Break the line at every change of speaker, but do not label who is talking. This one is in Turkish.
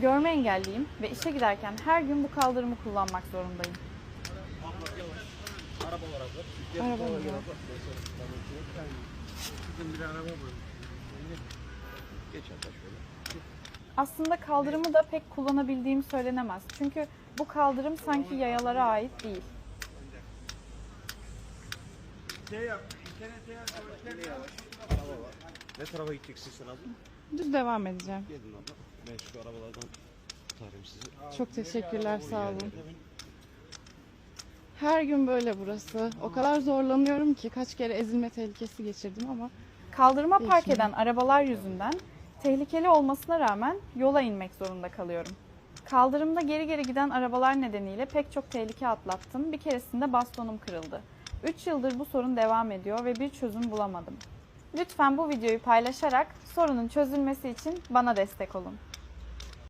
Görme engelliyim ve işe giderken her gün bu kaldırımı kullanmak zorundayım.
Araba var abla.
Araba mı var?
Bizim bir araba var. Geç abla şöyle.
Aslında kaldırımı da pek kullanabildiğim söylenemez. Çünkü bu kaldırım sanki yayalara ait değil.
Araba var. Ne tarafa gideceksin sen abla?
Düz devam edeceğim.
Gelin abla. Ben şu arabalardan tutarım sizi.
Çok teşekkürler, sağ olun. Her gün böyle burası. O kadar zorlanıyorum ki kaç kere ezilme tehlikesi geçirdim ama. Kaldırıma park eden arabalar yüzünden tehlikeli olmasına rağmen yola inmek zorunda kalıyorum. Kaldırımda geri geri giden arabalar nedeniyle pek çok tehlike atlattım. Bir keresinde bastonum kırıldı. 3 yıldır bu sorun devam ediyor ve bir çözüm bulamadım. Lütfen bu videoyu paylaşarak sorunun çözülmesi için bana destek olun.